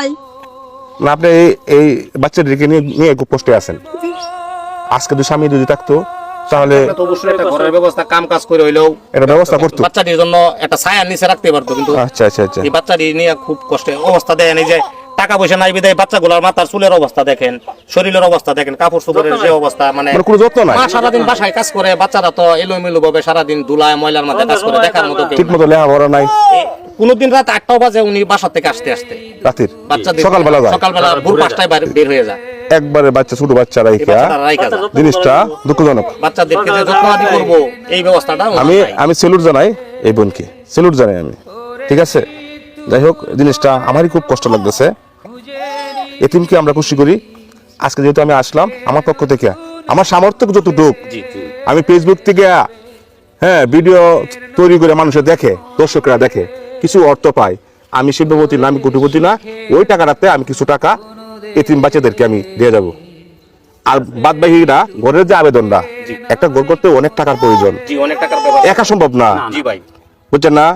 নাই। না আপনি এই এই বাচ্চাদেরকে নিয়ে নিয়ে খুব আছেন। আজকে স্বামী যদি থাকতো তাহলে তো অবশ্যই একটা ঘরের ব্যবস্থা কাম কাজ করে হইলেও এটা ব্যবস্থা করতো। বাচ্চাটির জন্য একটা ছায়ার নিচে রাখতে পারতো কিন্তু আচ্ছা আচ্ছা আচ্ছা। এই বাচ্চাটি নিয়ে খুব কষ্টে অবস্থা দেখেন এই যে টাকা পয়সা নাই বিদায় বাচ্চাগুলোর মাথার চুলের অবস্থা দেখেন শরীরের অবস্থা দেখেন কাপড় চোপড়ের যে অবস্থা মানে কোনো যত্ন নাই। মা সারাদিন বাসায় কাজ করে বাচ্চারা তো এলোমেলো ভাবে সারাদিন ধুলায় ময়লার মধ্যে কাজ করে দেখার মতো ঠিক মতো লেখাপড়া নাই। কোনোদিন রাত আটটাও বাজে উনি বাসা থেকে আসতে আসতে। রাতের? বাচ্চাদের সকালবেলা যায়। সকালবেলা ভোর পাঁচটায় বের হয়ে যায়। একবারে বাচ্চা ছোট বাচ্চা এই রাইখা। জিনিসটা দুঃখজনক। বাচ্চাদেরকে যে যত্ন আদি করব এই ব্যবস্থাটা আমি আমি সেলুট জানাই এই বোনকে। সেলুট জানাই আমি। ঠিক আছে? যাই হোক জিনিসটা আমারই খুব কষ্ট লাগতেছে। এতিমকে আমরা খুশি করি। আজকে যেহেতু আমি আসলাম আমার পক্ষ থেকে। আমার সামর্থ্য যতটুক আমি ফেসবুক থেকে হ্যাঁ ভিডিও তৈরি করে মানুষে দেখে দর্শকরা দেখে। কিছু অর্থ পায় আমি শিল্পপতি না আমি কোটিপতি না। ওই টাকাটাতে আমি কিছু টাকা এতিম বাচ্চাদেরকে আমি দিয়ে যাব। আর বাদ বাকিরা ঘরের যে আবেদনটা একটা ঘর করতে অনেক টাকার প্রয়োজন। একা সম্ভব না। বুঝছেন না?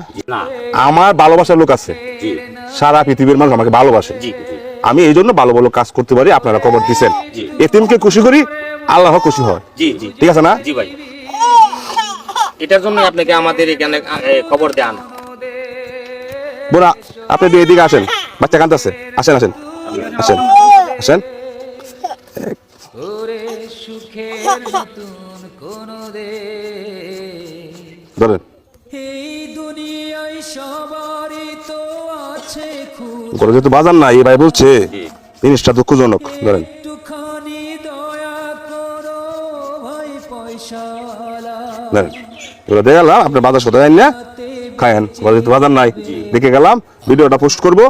আমার ভালোবাসার লোক আছে। সারা পৃথিবীর মানুষ আমাকে ভালোবাসে। আমি এই জন্য ভালো ভালো কাজ করতে পারি আপনারা খবর দিচ্ছেন এতিমকে খুশি করি আল্লাহ খুশি হয়। ঠিক আছে না? জি ভাই। এটার জন্য আপনাকে আমাদের এখানে খবর দেন। বোনা আপনি এদিকে আসেন। বাচ্চা কান্দাছে আসেন আসেন। আসেন আসেন। ধরেন। যেহেতু বাজার না এই ভাই বলছে, জিনিসটা দুঃখজনক। ধরেন। ধরেন। দিয়ে বাজার সাথে যান না। খায়েন। ঘরে বাজার নাই দেখে গেলাম ভিডিওটা পোস্ট করব।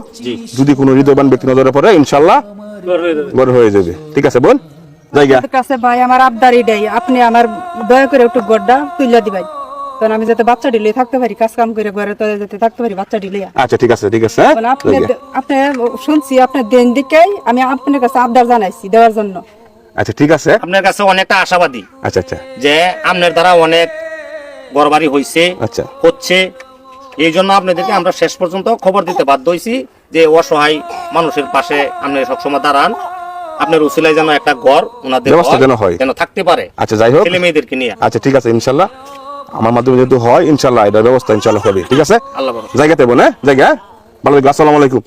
যদি কোনো হৃদয়বান ব্যক্তি নজরে পড়ে ইনশাল্লাহ বড় হয়ে যাবে। ঠিক আছে বোন? জায়গা? কাছে ভাই আমার আবদারি দেয় আপনি আমার দয়া করে একটু গড্ডা তুইলা দিবাই কারণ আমি যাতে বাচ্চা ডিলে থাকতে পারি কাজ কাম করে ঘরে তো যাতে থাকতে পারি বাচ্চা ডিলে আচ্ছা ঠিক আছে ঠিক আছে হ্যাঁ? আপনি আপনি শুনছি আপনার দিন দিকেই আমি আপনার কাছে আবদার জানাইছি দেওয়ার জন্য। আচ্ছা ঠিক আছে। আপনার কাছে অনেকটা আশাবাদী আচ্ছা আচ্ছা। যে আপনার দ্বারা অনেক গড়বাড়ি হয়েছে আচ্ছা। হচ্ছে এই জন্য আপনাদেরকে আমরা শেষ পর্যন্ত খবর দিতে বাধ্য হয়েছি যে অসহায় মানুষের পাশে আপনি সবসময় দাঁড়ান। আপনার উসিলায় যেন একটা ঘর ওনাদের ব্যবস্থা যেন হয়। যেন থাকতে পারে। আচ্ছা যাই হোক। ছেলে মেয়েদেরকে নিয়ে। আচ্ছা ঠিক আছে ইনশাল্লাহ। আমার মাধ্যমে যেহেতু হয় ইনশাল্লাহ এটার ব্যবস্থা ইনশাল্লাহ হবে ঠিক আছে? আল্লাহ। জায়গাতে বোন হ্যাঁ? জায়গা ভালো আসসালামাইকুম আসসালামু আলাইকুম।